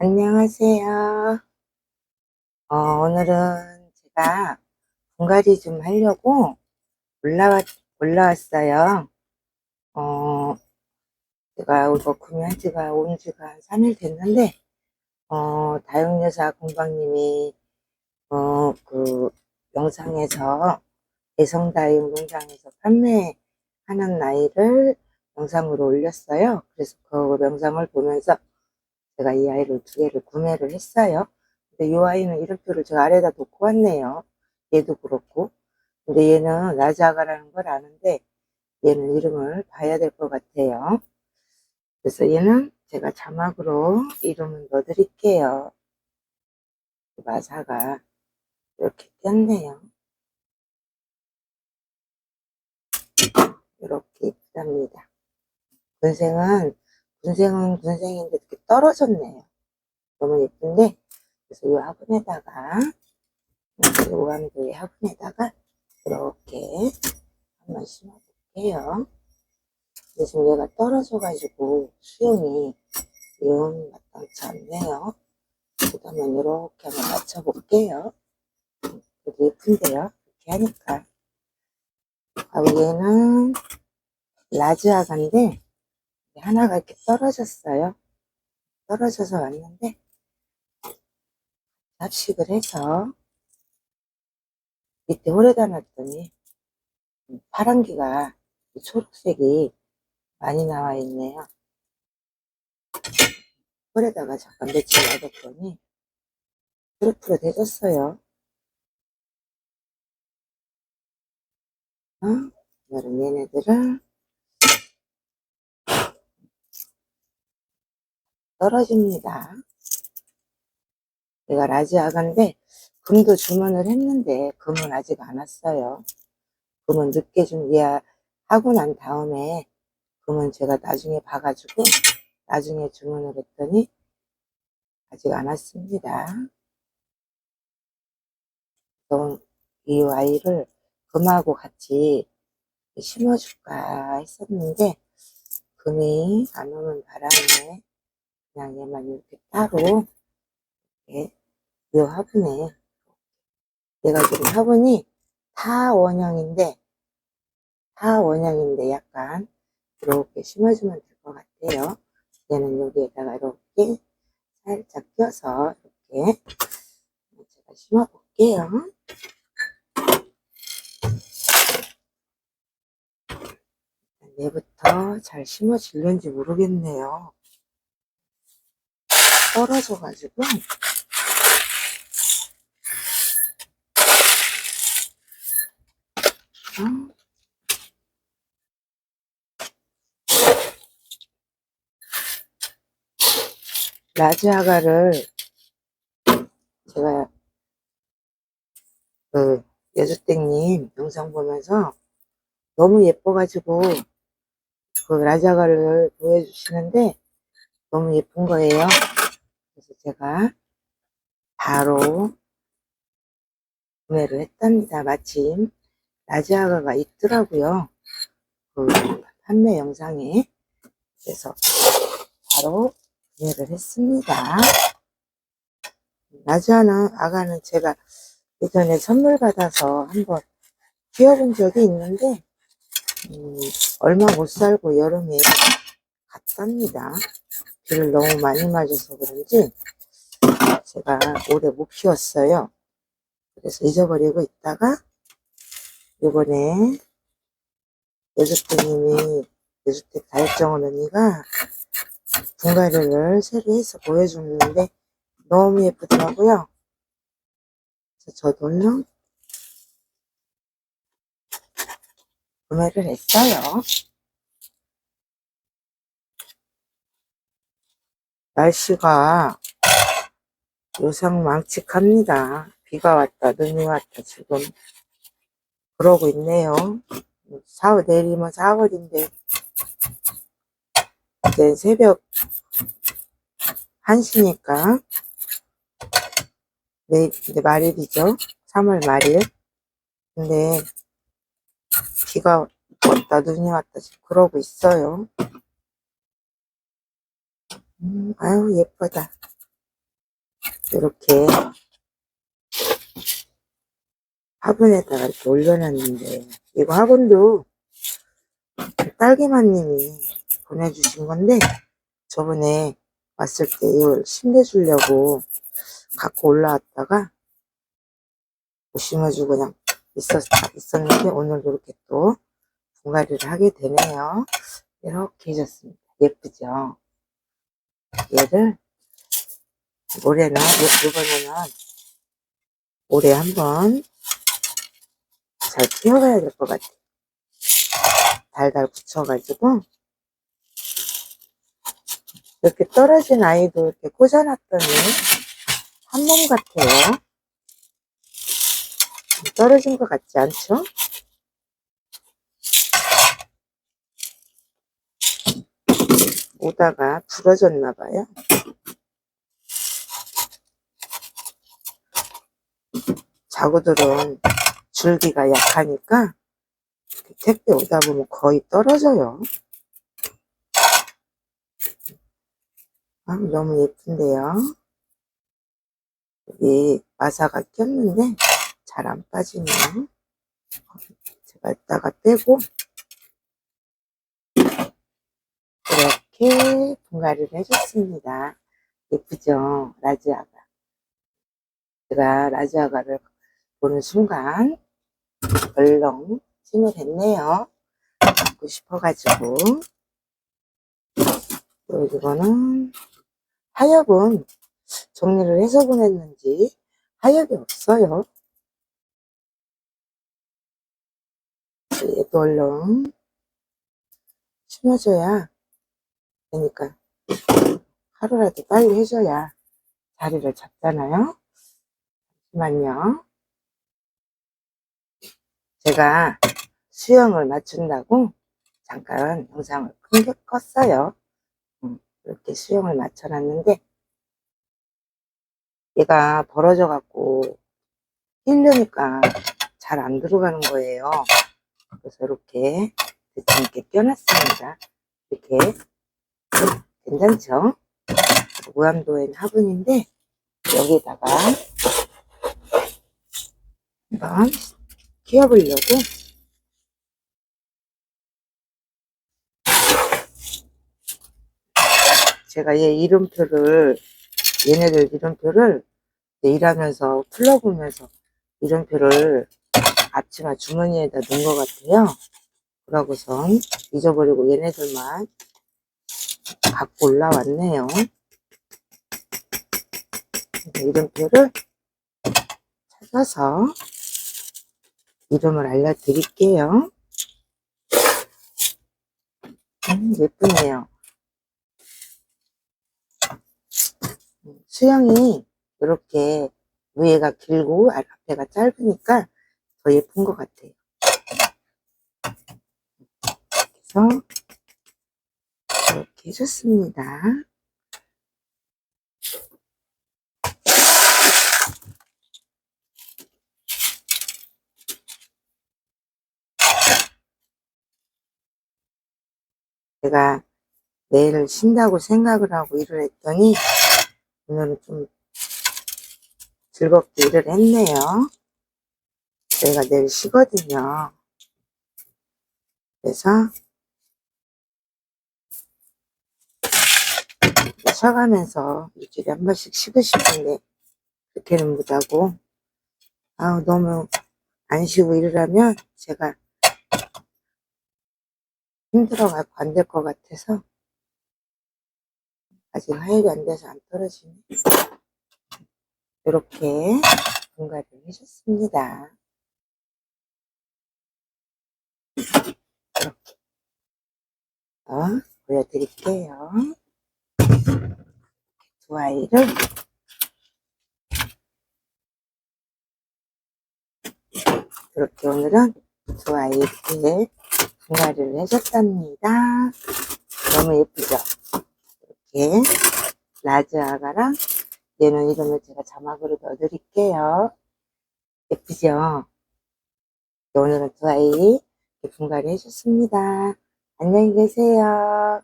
안녕하세요. 어, 오늘은 제가 분갈이 좀 하려고 올라왔, 올라왔어요. 어, 제가 이거 구매한 지가 온 지가 한 3일 됐는데, 어, 다육여사 공방님이, 어, 그, 영상에서, 대성다육 농장에서 판매하는 아이를 영상으로 올렸어요. 그래서 그 영상을 보면서 제가 이 아이를 두 개를 구매를 했어요. 근데 이 아이는 이름표를 제가 아래다 놓고 왔네요. 얘도 그렇고. 근데 얘는 라자가라는 걸 아는데 얘는 이름을 봐야 될 것 같아요. 그래서 얘는 제가 자막으로 이름을 넣어드릴게요. 마사가 이렇게 꼈네요. 이렇게 이쁘답니다. 군생은 군생은 군생인데 떨어졌네요. 너무 예쁜데 그래서 이 화분에다가 이 오암도의 화분에다가 이렇게 한번 심어볼게요. 근데 지금 얘가 떨어져가지고 수영이 영 마땅치 않네요. 그다음에 이렇게 한번 맞춰볼게요. 되게 예쁜데요. 이렇게 하니까. 아, 얘는 라즈아가인데 하나가 이렇게 떨어졌어요. 떨어져서 왔는데 잡식을 해서 밑에 홀에다 놨더니 파란기가 초록색이 많이 나와 있네요. 홀에다가 잠깐 며칠 놔뒀더니 푸릇푸릇 해졌어요. 어? 오늘은 얘네들을 떨어집니다. 내가 라지 아가인데 금도 주문을 했는데 금은 아직 안 왔어요. 금은 늦게 준비하고 난 다음에 금은 제가 나중에 봐가지고 나중에 주문을 했더니 아직 안 왔습니다. 이 아이를 금하고 같이 심어줄까 했었는데 금이 안 오는 바람에 그냥 얘만 이렇게 따로 이렇게 이 화분에 내가 지금 화분이 타 원형인데 타 원형인데 약간 이렇게 심어주면 될 것 같아요. 얘는 여기에다가 이렇게 살짝 껴서 이렇게 제가 심어볼게요. 얘부터 잘 심어질는지 모르겠네요. 떨어져가지고 어? 라지아가를 제가 그 여주땡님 영상 보면서 너무 예뻐가지고 그 라자가를 보여주시는데 너무 예쁜 거예요. 그래서 제가 바로 구매를 했답니다. 마침 라지아가가 있더라고요. 그 판매 영상에 그래서 바로 구매를 했습니다. 라지아는 아가는 제가 예전에 선물 받아서 한번 키워본 적이 있는데 음, 얼마 못 살고 여름에 갔답니다. 비를 너무 많이 맞아서 그런지 제가 올해 못 키웠어요. 그래서 잊어버리고 있다가 이번에 여주택님이 여주택 다육정원 언니가 분갈이를 새로 해서 보여줬는데 너무 예쁘더라고요. 저도요 구매를 했어요. 날씨가 요상 망측합니다. 비가 왔다, 눈이 왔다, 지금. 그러고 있네요. 4월, 내일이면 4월인데, 이제 새벽 1시니까, 내일, 이제 말일이죠. 3월 말일. 근데, 비가 왔다, 눈이 왔다, 지금 그러고 있어요. 음, 아유, 예쁘다. 이렇게 화분에다가 이렇게 올려놨는데 이거 화분도 딸기맛님이 보내주신 건데 저번에 왔을 때 이걸 심겨주려고 갖고 올라왔다가 못 심어주고 그냥 있었, 있었는데 오늘 이렇게 또 분갈이를 하게 되네요. 이렇게 해줬습니다. 예쁘죠? 얘를 올해는, 요- 이번에는 올해 한번 잘 키워가야 될 것 같아요. 달달 붙여가지고 이렇게 떨어진 아이도 이렇게 꽂아놨더니 한 몸 같아요. 떨어진 것 같지 않죠? 오다가 부러졌나 봐요. 자구들은 줄기가 약하니까 택배 오다 보면 거의 떨어져요. 아, 너무 예쁜데요. 여기 마사가 꼈는데 잘 안 빠지네요. 제가 이따가 빼고 이렇게 분갈이를 해줬습니다. 예쁘죠? 라지아가. 제가 라지아가를 보는 순간 얼렁 찜을 했네요. 갖고 싶어가지고 또 이거는 하엽은 정리를 해서 보냈는지 하엽이 없어요. 얘도 얼렁 심어줘야 되니까 하루라도 빨리 해줘야 자리를 잡잖아요. 잠시만요. 제가 수영을 맞춘다고 잠깐 영상을 크게 껐어요. 음, 이렇게 수영을 맞춰놨는데 얘가 벌어져 갖고 힐려니까 잘 안 들어가는 거예요. 그래서 이렇게 대충 이렇게 껴놨습니다. 이렇게 괜찮죠? 무암도엔 화분인데 여기다가 한번 키워보려고 제가 얘 이름표를 얘네들 이름표를 일하면서 풀러보면서 이름표를 앞치마 주머니에다 넣은 것 같아요. 그러고선 잊어버리고 얘네들만 갖고 올라왔네요. 이름표를 찾아서 이름을 알려드릴게요. 음, 예쁘네요. 음, 수영이 이렇게 위에가 길고 앞에가 짧으니까 더 예쁜 것 같아요. 그래서 해줬습니다. 제가 내일을 쉰다고 생각을 하고 일을 했더니 오늘은 좀 즐겁게 일을 했네요. 저희가 내일 쉬거든요. 그래서 쉬어가면서 일주일에 한 번씩 쉬고 싶은데 그렇게는 못하고 아우 너무 안 쉬고 하면 제가 힘들어갖고 안 될 것 같아서 아직 하혈이 안 돼서 안 떨어지네. 이렇게 분갈이를 해줬습니다. 이렇게 어, 보여드릴게요. 두 아이를 이렇게 오늘은 두 아이를 분갈이를 해줬답니다. 너무 예쁘죠? 이렇게 라즈 아가랑 얘는 이름을 제가 자막으로 넣어드릴게요. 예쁘죠? 오늘은 두 아이 분갈이 해줬습니다. 안녕히 계세요.